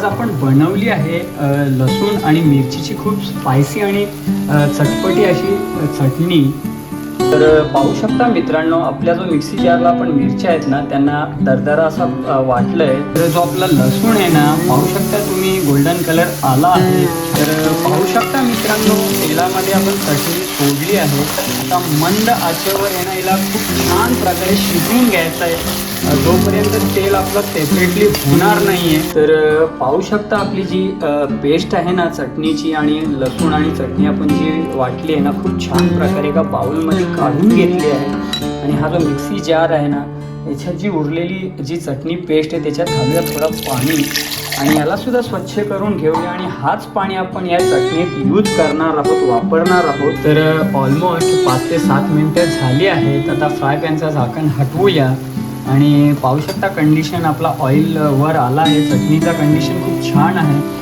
आज आपण बनवली आहे लसूण आणि मिरचीची खूप स्पायसी आणि चटपटी अशी चटणी. तर पाहू शकता मित्रांनो आपल्या जो मिक्सी जारला आपण मिरच्या आहेत ना त्यांना दरदरा असा वाटलंय. तर जो आपला लसूण आहे ना पाहू शकता तुम्ही गोल्डन कलर आला आहे. तर पाहू शकता मित्रांनो तेलामध्ये आपण चटणी सोडली आहे. आता मंद आचेवर आहे ना हिला खूप छान प्रकारे शिजवून घ्यायचं आहे. जोपर्यंत तेल आपलं सेपरेटली होणार नाही आहे तर पाहू शकता आपली जी पेस्ट आहे ना चटणीची आणि लसूण आणि चटणी आपण जी वाटली आहे ना खूप छान प्रकारे एका बाउलमध्ये काढून घेतली आहे. आणि हा जो मिक्सी जार आहे ना याच्यात जी उरलेली जी चटणी पेस्ट आहे त्याच्यात घालूया थोडं पाणी. आणि यालासुद्धा स्वच्छ करून घेऊया. आणि हाच पाणी आपण या चटणीत यूज करणार आहोत वापरणार आहोत. तर ऑलमोस्ट पाच ते सात मिनटं झाली आहेत. आता फ्राय पॅनचा झाकण हटवूया. आणि पाहू शकता कंडिशन आपला ऑइल वर आला आहे. चटणीचा कंडिशन खूप छान आहे.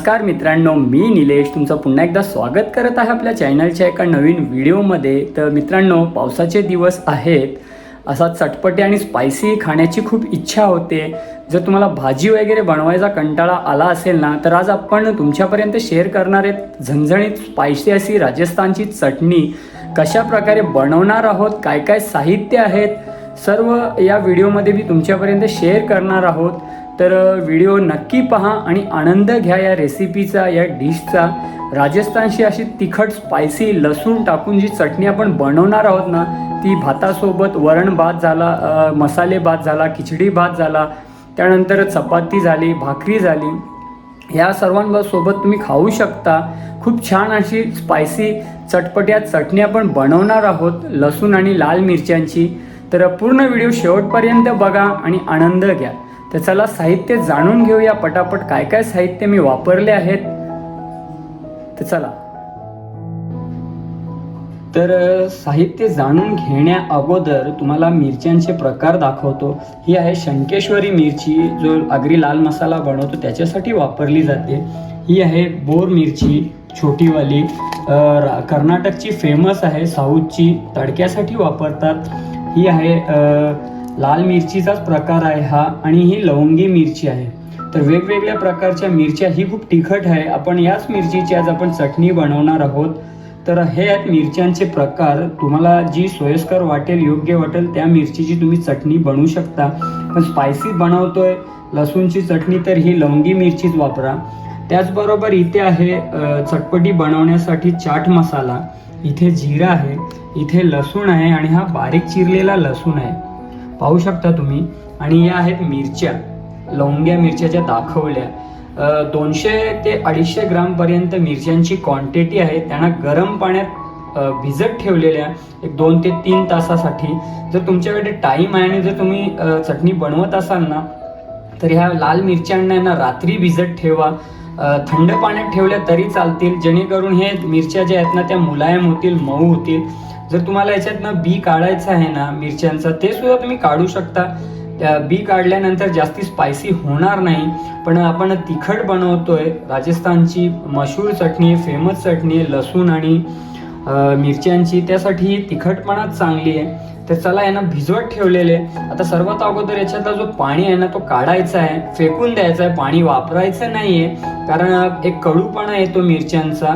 नमस्कार मित्रांनो मी निलेश. तुमचं पुन्हा एकदा स्वागत करत आहे आपल्या चॅनलच्या एका नवीन व्हिडिओमध्ये. तर मित्रांनो पावसाचे दिवस आहेत. असा चटपटी आणि स्पायसी खाण्याची खूप इच्छा होते. जर तुम्हाला भाजी वगैरे बनवायचा कंटाळा आला असेल ना तर आज आपण तुमच्यापर्यंत शेअर करणार आहेत झणझणीत स्पायसी अशी राजस्थानची चटणी. कशा प्रकारे बनवणार आहोत काय काय साहित्य आहेत सर्व या व्हिडिओमध्ये मी तुमच्यापर्यंत शेअर करणार आहोत. तर व्हिडिओ नक्की पहा आणि आनंद घ्या या रेसिपीचा या डिशचा. राजस्थानशी अशी तिखट स्पायसी लसूण टाकून जी चटणी आपण बनवणार आहोत ना ती भातासोबत वरण भात झाला मसाले भात झाला खिचडी भात झाला त्यानंतर चपाती झाली भाकरी झाली. या सर्वांसोबत तुम्ही खाऊ शकता. खूप छान अशी स्पायसी चटपट्या चटणी आपण बनवणार आहोत लसूण आणि लाल मिरच्यांची. तर पूर्ण व्हिडिओ शेवटपर्यंत बघा आणि आनंद घ्या. तर चला साहित्य जाणून घेऊया पटापट काय काय साहित्य मी वापरले आहेत. तर चला. तर साहित्य जाणून घेण्या अगोदर तुम्हाला मिरच्यांचे प्रकार दाखवतो. ही आहे शंकेश्वरी मिरची जो आगरी लाल मसाला बनवतो त्याच्यासाठी वापरली जाते. ही आहे बोर मिरची छोटीवाली. रा- कर्नाटकची फेमस आहे साऊथची तडक्यासाठी वापरतात. ही आहे लाल मिरचीचाच प्रकार आहे हा आणि ही लवंगी मिरची आहे. तर वेगवेगळ्या प्रकारच्या मिरच्या ही खूप तिखट आहे. आपण याच मिरचीची आज आपण चटणी बनवणार आहोत. तर हे आहेत मिरच्यांचे प्रकार. तुम्हाला जी सोयस्कर वाटेल योग्य वाटेल त्या मिरचीची तुम्ही चटणी बनवू शकता. पण स्पायसी बनवतोय लसूणची चटणी तर ही लवंगी मिरचीच वापरा. त्याचबरोबर इथे आहे चटपटी बनवण्यासाठी चाट मसाला. इथे जिरा आहे इथे लसूण आहे आणि हा बारीक चिरलेला लसूण आहे. पाहू शकता तुम्ही. आणि या आहेत मिरच्या. लवंग्या मिरच्या ज्या दाखवल्या. दोनशे ते अडीचशे ग्रामपर्यंत मिरच्यांची क्वांटिटी आहे. त्यांना गरम पाण्यात भिजत ठेवलेल्या एक दोन ते तीन तासासाठी. जर तुमच्याकडे टाईम आहे आणि जर तुम्ही चटणी बनवत असाल ना तर ह्या लाल मिरच्यांना ना रात्री भिजत ठेवा. थंड पाण्यात ठेवल्या तरी चालतील. जेणेकरून हे मिरच्या ज्या आहेत ना त्या मुलायम होतील मऊ होतील. जर तुम्हाला याच्यातनं बी काढायचं आहे ना मिरच्यांचा ते सुद्धा तुम्ही काढू शकता. त्या बी काढल्यानंतर जास्ती स्पायसी होणार नाही पण आपण तिखट बनवतोय. राजस्थानची मशहूर चटणी फेमस चटणी लसूण आणि मिरच्यांची त्यासाठी तिखटपणा तिखटपणाच चांगली आहे. तर चला यांना भिजवत ठेवलेले. आता सर्वात अगोदर याच्यातला जो पाणी आहे ना तो काढायचा आहे. फेकून द्यायचा आहे. पाणी वापरायचं नाही आहे कारण एक कडूपणा येतो मिरच्यांचा.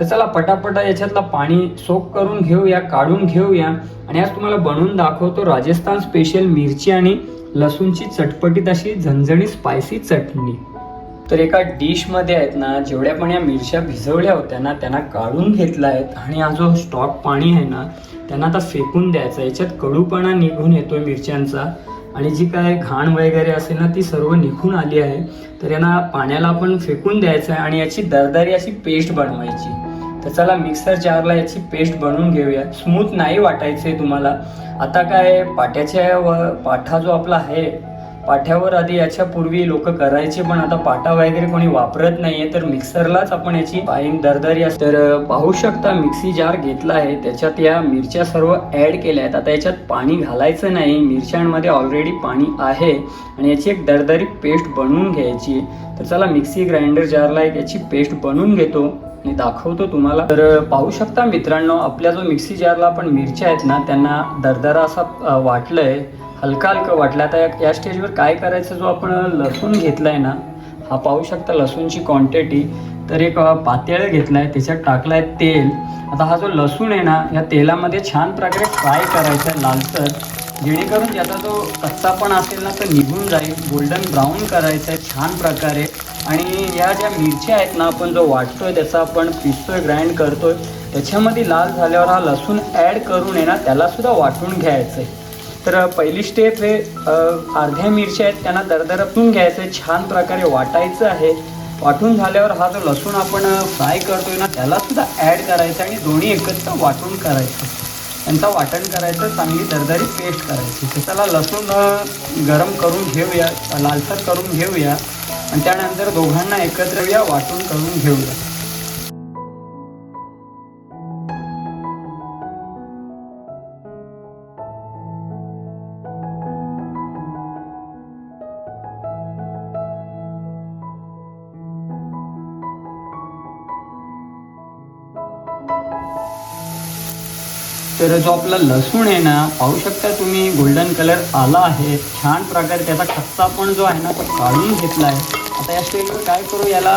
तर चला पटापटा याच्यातला पाणी सोक करून घेऊया काढून घेऊया. आणि आज तुम्हाला बनवून दाखवतो राजस्थान स्पेशल मिरची आणि लसूणची चटपटीत अशी झणझणी स्पायसी चटणी. तर एका डिशमध्ये आहेत ना जेवढ्या पण या मिरच्या भिजवल्या होत्या ना त्यांना काढून घेतला आहेत. आणि हा जो स्टॉक पाणी आहे ना त्यांना आता फेकून द्यायचा याच्यात कडूपणा निघून येतोय मिरच्यांचा. आणि जी काय घाण वगैरे असेल ना ती सर्व निघून आली आहे. तर यांना पाण्याला आपण फेकून द्यायचं आहे आणि याची दरदारी अशी पेस्ट बनवायची. तर चला मिक्सर जारला याची पेस्ट बनवून घेऊया. स्मूथ नाही वाटायचे तुम्हाला. आता काय पाट्याच्या व पाठा जो आपला आहे पाठ्यावर आधी याच्या पूर्वी लोक करायचे पण आता पाटा वगैरे कोणी वापरत नाहीये तर मिक्सरलाच आपण याची पाईन दरदरी असते तर पाहू शकता मिक्सी जार घेतला आहे. त्याच्यात या मिरच्या सर्व ऍड केल्या आहेत. आता याच्यात पाणी घालायचं नाही. मिरच्यांमध्ये ऑलरेडी पाणी आहे. आणि याची एक दरदरी पेस्ट बनवून घ्यायची. तर चला मिक्सी ग्राइंडर जारला एक याची पेस्ट बनवून घेतो. मी दाखवतो तुम्हाला. तर पाहू शकता मित्रांनो आपल्या जो मिक्सी जारला आपण मिरच्या आहेत ना त्यांना दरदरा असा वाटलं वाटलंय हलका हलका वाटलं. आता या- या स्टेजवर काय करायचं जो आपण लसूण घेतलाय ना हा पाहू शकता लसूणची क्वांटिटी तर एक पातेळ पातेळं आहे त्याच्यात टाकला आहे तेल. आता हा जो लसूण आहे ना या तेलामध्ये छान प्रकारे फ्राय करायचा आहे लालसर जेणेकरून त्याचा जो कच्चापण असेल ना तर निघून जाईल. गोल्डन ब्राऊन करायचं आहे छान प्रकारे. आणि या ज्या मिरच्या आहेत ना आपण जो वाटतोय त्याचा आपण पिसतोय ग्राइंड करतोय त्याच्यामध्ये लाल झाल्यावर हा लसूण ॲड करून आहे ना त्यालासुद्धा वाटून घ्यायचं आहे. तर पहिली स्टेप हे अर्ध्या मिरच्या आहेत त्यांना दरदरपून घ्यायचं आहे छान प्रकारे वाटायचं आहे. वाटून झाल्यावर हा जो लसूण आपण फ्राय करतोय ना त्याला सुद्धा ॲड करायचं आणि दोन्ही एकत्र वाटून करायचं त्यांचा वाटण करायचं चांगली दरदरी पेस्ट करायची. तर त्याला लसूण गरम करून घेऊया लालसर करून घेऊया. आणि त्यानंतर दोघांना एकत्र या वाटून करून घेऊया तर जो आपला लसूण आहे ना पाहू शकता तुम्ही गोल्डन कलर आला आहे. छान प्रकारे त्याचा कच्चा पण जो आहे ना तो काढून घेतला आहे. आता या स्टेजवर काय करू याला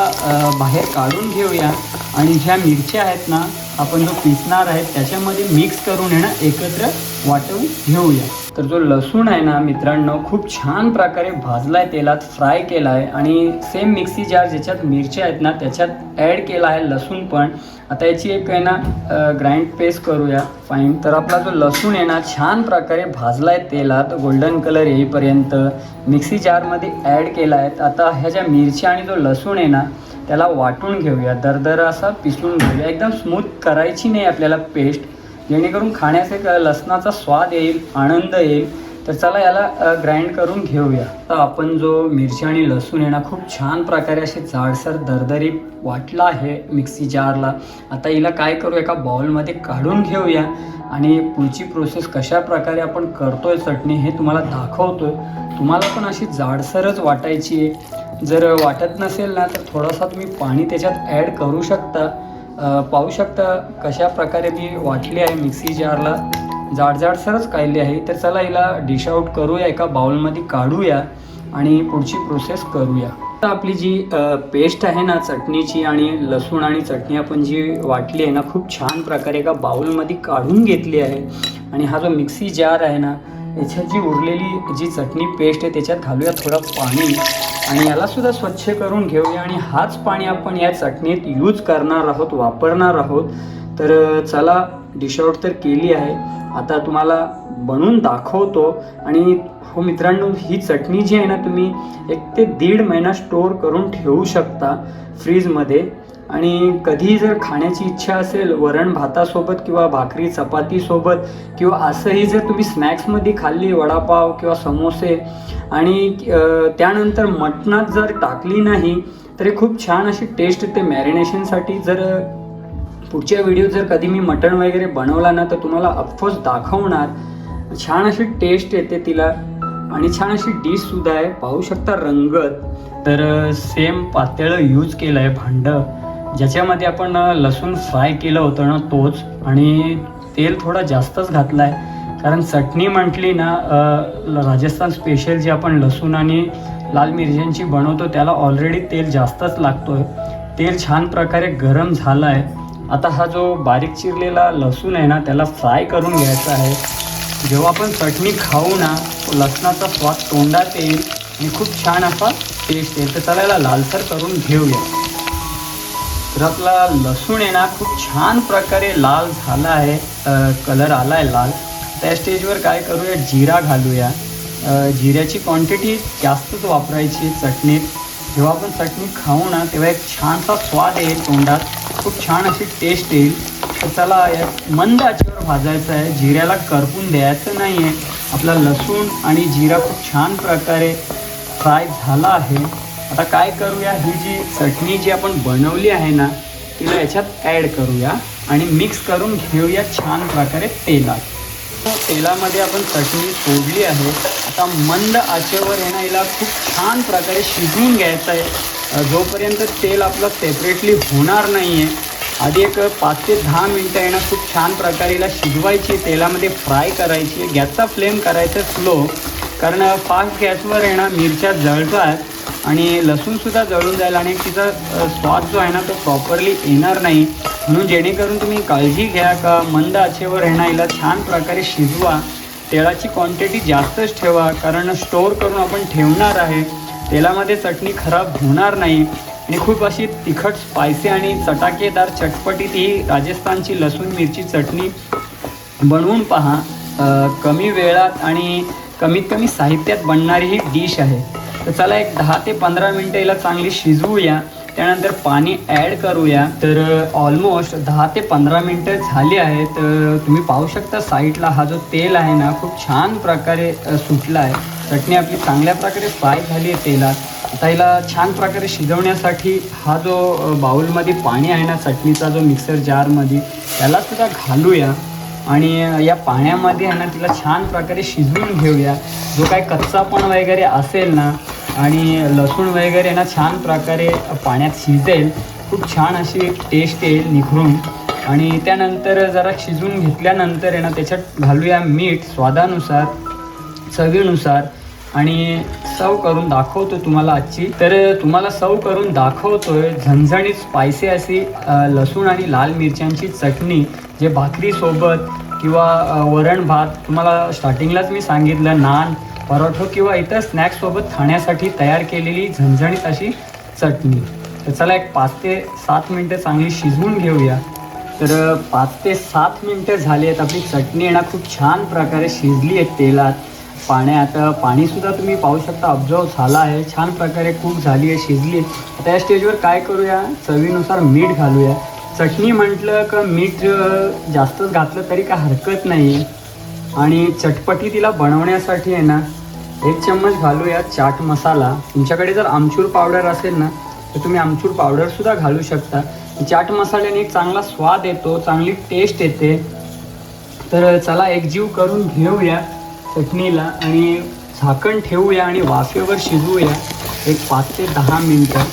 बाहेर काढून घेऊया. आणि ज्या मिरच्या आहेत ना आपण जो पिसणार आहे त्याच्यामध्ये मिक्स करून आहे ना एकत्र वाटून घेऊया. तर जो लसूण आहे ना मित्रांनो खूप छान प्रकारे भाजला आहे तेलात फ्राय केला आहे आणि सेम मिक्सी जार ज्याच्यात मिरच्या आहेत ना त्याच्यात ॲड केला आहे लसूण पण. आता याची एक आहे ना ग्राइंड पेस्ट करूया. फाईन तर आपला जो लसूण आहे ना छान प्रकारे भाजला आहे तेलात गोल्डन कलर येईपर्यंत. मिक्सी जारमध्ये ॲड केला आहे आता ह्या ज्या मिरच्या आणि जो लसूण आहे ना त्याला वाटून घेऊया. दरदर असा पिसून घेऊया. एकदम स्मूथ करायची नाही आपल्याला पेस्ट जेणेकरून खाण्याचा एक लसणाचा स्वाद येईल आनंद येईल. तर चला याला ग्राइंड करून घेऊया. तर आपण जो मिरची आणि लसूण आहे ना खूप छान प्रकारे असे जाडसर दरदरी वाटला आहे मिक्सी जारला आता हिला काय करू एका बाउलमध्ये काढून घेऊया. आणि पुढची प्रोसेस कशा प्रकारे आपण करतोय चटणी हे तुम्हाला दाखवतोय. तुम्हाला पण अशी जाडसरच वाटायची आहे. जर वाटत नसेल ना तर थोडासा तुम्ही पाणी त्याच्यात ॲड करू शकता. पाहू शकता कशा प्रकारे मी वाटली आहे मिक्सी जारला जाड जाडसरच काढली आहे. तर चला हिला डिश आउट करूया एका बाउलमध्ये काढूया आणि पुढची प्रोसेस करूया. आता आपली जी पेस्ट आहे ना चटणीची आणि लसूण आणि चटणी आपण जी वाटली आहे ना खूप छान प्रकारे एका बाउलमध्ये काढून घेतली आहे. आणि हा जो मिक्सी जार आहे ना याच्यात जी उरलेली जी चटणी पेस्ट आहे त्याच्यात घालूया थोडं पाणी. आणि यालासुद्धा स्वच्छ करून घेऊया. आणि हाच पाणी आपण या चटणीत यूज करणार आहोत वापरणार आहोत. तर चला डिश आउट तर केली आहे. आता तुम्हाला बनवून दाखवतो. आणि हो मित्रांनो ही चटणी जी आहे ना तुम्ही एक ते दीड महिना स्टोअर करून ठेवू शकता फ्रीजमध्ये. आणि कधी जर खाण्याची इच्छा असेल वरण भातासोबत किंवा भाकरी चपातीसोबत किंवा असंही जर तुम्ही स्नॅक्समध्ये खाल्ली वडापाव किंवा समोसे आणि त्यानंतर मटणात जर टाकली नाही तर खूप छान अशी टेस्ट येते मॅरिनेशनसाठी जर पुढच्या व्हिडिओ जर कधी मी मटण वगैरे बनवला ना तर तुम्हाला अफकोर्स दाखवणार. छान अशी टेस्ट येते तिला आणि छान अशी डिशसुद्धा आहे. पाहू शकता रंगत. तर सेम पातळं यूज केलं आहे भांडं. ज्याच्यामध्ये आपण लसूण फ्राय केलं होतं ना तोच आणि तेल थोडा जास्तच घातला आहे कारण चटणी म्हटली ना राजस्थान स्पेशल जी आपण लसूण आणि लाल मिरच्यांची बनवतो त्याला ऑलरेडी तेल जास्तच लागतो आहे तेल छान प्रकारे गरम झालं आहे आता हा जो बारीक चिरलेला लसूण आहे ना त्याला फ्राय करून घ्यायचा आहे. जेव्हा आपण चटणी खाऊ ना तो लसणाचा स्वाद तोंडात येईल आणि खूप छान असा टेस्ट येईल. तर चला याला लालसर करून घेऊया. आपला लसूण आहे ना खूप छान प्रकारे लाल झाला आहे कलर आला आहे लाल. त्या स्टेजवर काय करूया जिरा घालूया. जिऱ्याची क्वांटिटी जास्तच वापरायची चटणीत. जेव्हा आपण चटणी खाऊ ना तेव्हा एक छानसा स्वाद येईल तोंडात. खूप छान अशी टेस्ट येईल. तर त्याला मंद आचेवर भाजायचं आहे. जिऱ्याला करपून द्यायचं नाही आहे आपला लसूण आणि जिरा खूप छान प्रकारे फ्राय झाला आहे. आता काय करूया ही जी चटणी जी आपण बनवली आहे ना तिला याच्यात ॲड करूया आणि मिक्स करून घेऊया छान प्रकारे तेलात. तेलामध्ये आपण चटणी सोडली आहे. आता मंद आचेवर आहे ना हिला खूप छान प्रकारे शिजवून घ्यायचं आहे. जोपर्यंत तेल आपलं सेपरेटली होणार नाही आहे आधी एक पाच ते दहा मिनटं आहे ना खूप छान प्रकारे हिला शिजवायची तेलामध्ये फ्राय करायची गॅसचा फ्लेम करायचा स्लो कारण फास्ट गॅसवर आहे ना मिरच्या जळतात. आणि लसूणसुद्धा जळून जाईल आणि तिचा स्वाद जो आहे ना तो प्रॉपरली येणार नाही. म्हणून जेणेकरून तुम्ही काळजी घ्या का मंद आचेवर आहे हिला छान प्रकारे शिजवा. तेलाची क्वांटिटी जास्तच ठेवा कारण स्टोअर करून आपण ठेवणार आहे. तेलामध्ये चटणी खराब होणार नाही. आणि खूप अशी तिखट स्पायसी आणि चटाकेदार चटपटीत ही राजस्थानची लसूण मिरची चटणी बनवून पहा. कमी वेळात आणि कमीत कमी साहित्यात बनणारी ही डिश आहे. तर चला एक दहा ते पंधरा मिनटं याला चांगली शिजवूया. त्यानंतर पाणी ॲड करूया. तर ऑलमोस्ट दहा ते पंधरा मिनटं झाली आहेत. तर तुम्ही पाहू शकता साईडला हा जो तेल आहे ना खूप छान प्रकारे सुटला आहे. चटणी आपली चांगल्या प्रकारे फ्राय झाली आहे तेलात. आता हिला छान प्रकारे शिजवण्यासाठी हा जो बाऊलमध्ये पाणी आहे ना चटणीचा जो मिक्सर जारमध्ये त्याला सुद्धा घालूया. आणि या पाण्यामध्ये आहे ना तिला छान प्रकारे शिजवून घेऊया. जो काय कच्चापण वगैरे असेल ना आणि लसूण वगैरे ना छान प्रकारे पाण्यात शिजेल खूप छान अशी टेस्ट येईल निखरून. आणि त्यानंतर जरा शिजवून घेतल्यानंतर आहे ना त्याच्यात घालूया मीठ स्वादानुसार चवीनुसार. आणि सव करून दाखवतो तुम्हाला आजची. तर तुम्हाला सव करून दाखवतोय झणझणीत स्पायसी अशी लसूण आणि लाल मिरच्यांची चटणी. जे भाकरीसोबत किंवा वरण भात तुम्हाला स्टार्टिंगलाच मी सांगितलं नान परोठो किंवा इतर स्नॅक्ससोबत खाण्यासाठी तयार केलेली झणझणीत अशी चटणी. तर चला एक पाच ते सात मिनटं चांगली शिजवून घेऊया. तर पाच ते सात मिनटं झाली आहेत आपली चटणी येणार खूप छान प्रकारे शिजली आहे तेलात. पाण्यात पाणीसुद्धा तुम्ही पाहू शकता ऑब्झर्व झाला आहे छान प्रकारे खूप झाली आहे शिजली आहे. आता या स्टेजवर काय करूया? चवीनुसार मीठ घालूया. चटणी म्हटलं का मीठ जास्तच घातलं तरी काय हरकत नाही. आणि चटपटी तिला बनवण्यासाठी आहे ना एक चम्मच घालूया चाट मसाला. तुमच्याकडे जर आमचूर पावडर असेल ना तर तुम्ही आमचूर पावडरसुद्धा घालू शकता. चाट मसाल्याने एक चांगला स्वाद येतो चांगली टेस्ट येते. तर चला एकजीव करून घेऊया चटणीला आणि झाकण ठेवूया आणि वाफेवर शिजवूया एक पाच ते दहा मिनटं.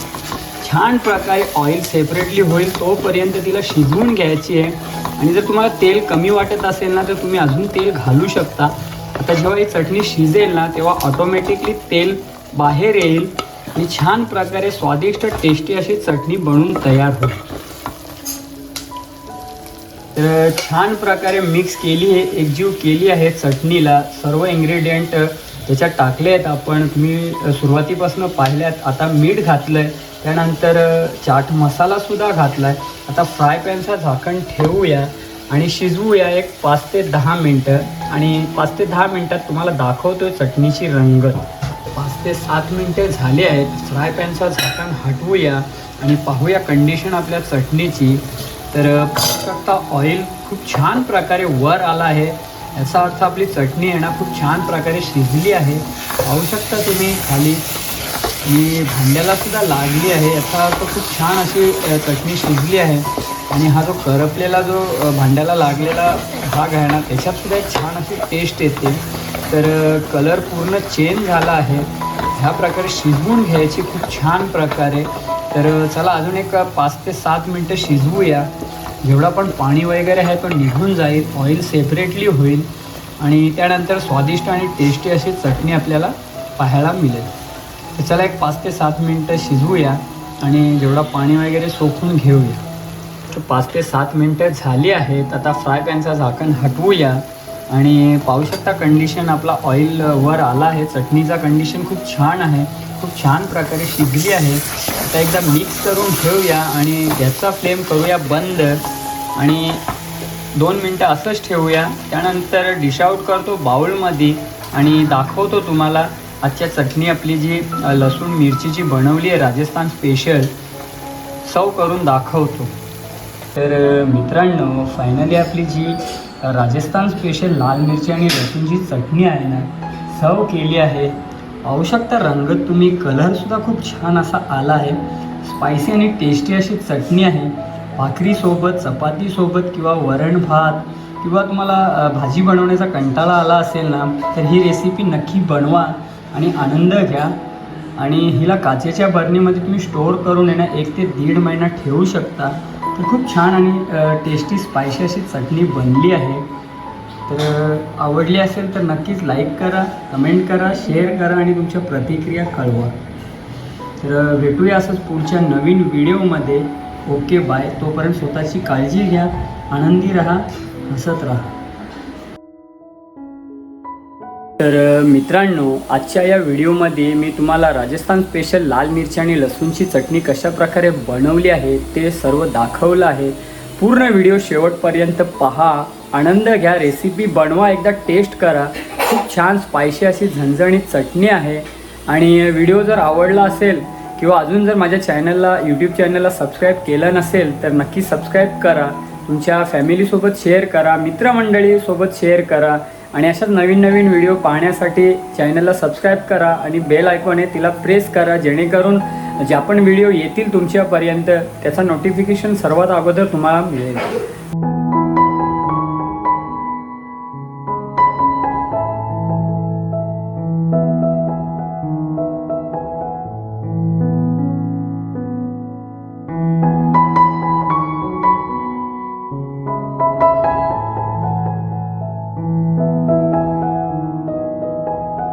छान प्रकारे ऑइल सेपरेटली होईल तोपर्यंत तिला शिजवून घ्यायची आहे. आणि जर तुम्हाला तेल कमी वाटत असेल ना तर तुम्ही अजून तेल घालू शकता. आता जेव्हा ही चटणी शिजेल ना तेव्हा ऑटोमॅटिकली तेल बाहेर येईल आणि छान प्रकारे स्वादिष्ट टेस्टी अशी चटणी बनवून तयार होईल. तर छान प्रकारे मिक्स केली आहे एकजीव केली आहे चटणीला. सर्व इन्ग्रेडियंट त्याच्यात टाकले आहेत आपण. तुम्ही सुरुवातीपासून पाहिल्यात. आता मीठ घातलं आहे त्यानंतर चाट मसालासुद्धा घातला आहे आता फ्राय पॅनचं झाकण ठेवूया आणि शिजवूया एक पाच ते दहा मिनटं. आणि पाच ते दहा मिनटात तुम्हाला दाखवतोय चटणीची रंगत पाच ते सात मिनटं झाली आहेत. फ्राय पॅनचं झाकण हटवूया आणि पाहूया कंडिशन आपल्या चटणीची. तर पाहू शकता ऑइल खूप छान प्रकारे वर आला आहे. याचा अर्थ आपली चटणी आहे ना खूप छान प्रकारे शिजली आहे. पाहू शकता तुम्ही खाली. मी भांड्याला सुद्धा लागली आहे. याचा अर्थ खूप छान अशी चटणी शिजली आहे. आणि हा जो करपलेला जो भांड्याला लागलेला भाग आहे ना त्याच्यात सुद्धा एक छान अशी टेस्ट येते. तर कलर पूर्ण चेंज झाला आहे. ह्या प्रकारे शिजवून घ्यायची खूप छान प्रकारे. तर चला अजून एक पाच ते सात मिनटं शिजवूया. जेवढा पण पाणी वगैरे आहे तो निघून जाईल ऑइल सेपरेटली होईल. आणि त्यानंतर स्वादिष्ट आणि टेस्टी अशी चटणी आपल्याला पाहायला मिळेल. त्याला एक पाच ते सात मिनटं शिजवूया आणि जेवढा पाणी वगैरे सोखून घेऊया. तर पाच ते सात मिनटं झाली आहेत. आता फ्राय पॅनचा झाकण हटवूया. आणि पाहू शकता कंडिशन आपला ऑइल वर आला आहे. चटणीचा कंडिशन खूप छान आहे. खूप छान प्रकारे शिजली आहे. आता एकदा मिक्स करून घेऊया आणि गॅसचा फ्लेम करूया बंद. आणि दोन मिनटं असंच ठेवूया. त्यानंतर डिश आउट करतो बाउलमध्ये आणि दाखवतो तुम्हाला आजच्या चटणी आपली जी लसूण मिरचीची बनवली आहे राजस्थान स्पेशल सव करून दाखवतो. तर मित्रांनो फायनली आपली जी राजस्थान स्पेशल लाल मिरची आणि लसूणची चटणी आहे ना सव केली आहे. पाहू शकता रंगत तुम्ही कलरसुद्धा खूप छान असा आला आहे. स्पायसी आणि टेस्टी अशी चटणी आहे. भाकरीसोबत चपातीसोबत किंवा वरण भात किंवा तुम्हाला भाजी बनवण्याचा कंटाळा आला असेल ना तर ही रेसिपी नक्की बनवा. आणि आनंद घ्या. आणि हिला काचेच्या बरणीमध्ये तुम्ही स्टोअर करून येणं एक ते दीड महिना ठेवू शकता. तर खूप छान आणि टेस्टी स्पायसी अशी चटणी बनली आहे. तर आवडली असेल तर नक्कीच लाईक करा कमेंट करा शेअर करा आणि तुमच्या प्रतिक्रिया कळवा. तर भेटूया असंच पुढच्या नवीन व्हिडिओमध्ये ओके बाय तोपर्यंत स्वतःची काळजी घ्या. आनंदी राहा. हसत राहा. तर मित्रांनो आजच्या या व्हिडिओमध्ये मी तुम्हाला राजस्थान स्पेशल लाल मिरची आणि लसूणची चटणी कशा प्रकारे बनवली आहे ते सर्व दाखवलं आहे. पूर्ण व्हिडिओ शेवटपर्यंत पहा. आनंद घ्या रेसिपी बनवा एकदा टेस्ट करा. खूप छान स्पायशी अशी झणझणीत चटणी आहे. आणि व्हिडिओ जर आवडला असेल किंवा अजून जर माझ्या चॅनलला यूट्यूब चॅनलला सबस्क्राईब केलं नसेल तर नक्की सबस्क्राईब करा. तुमच्या फॅमिलीसोबत शेअर करा. मित्रमंडळीसोबत शेअर करा. आणि अशाच नवीन नवीन व्हिडिओ पाहण्यासाठी चॅनलला सबस्क्राईब करा आणि बेल आयकॉन आहे तिला प्रेस करा जेणेकरून ज्या पण व्हिडिओ येतील तुमच्यापर्यंत त्याचा नोटिफिकेशन सर्वात अगोदर तुम्हाला मिळेल.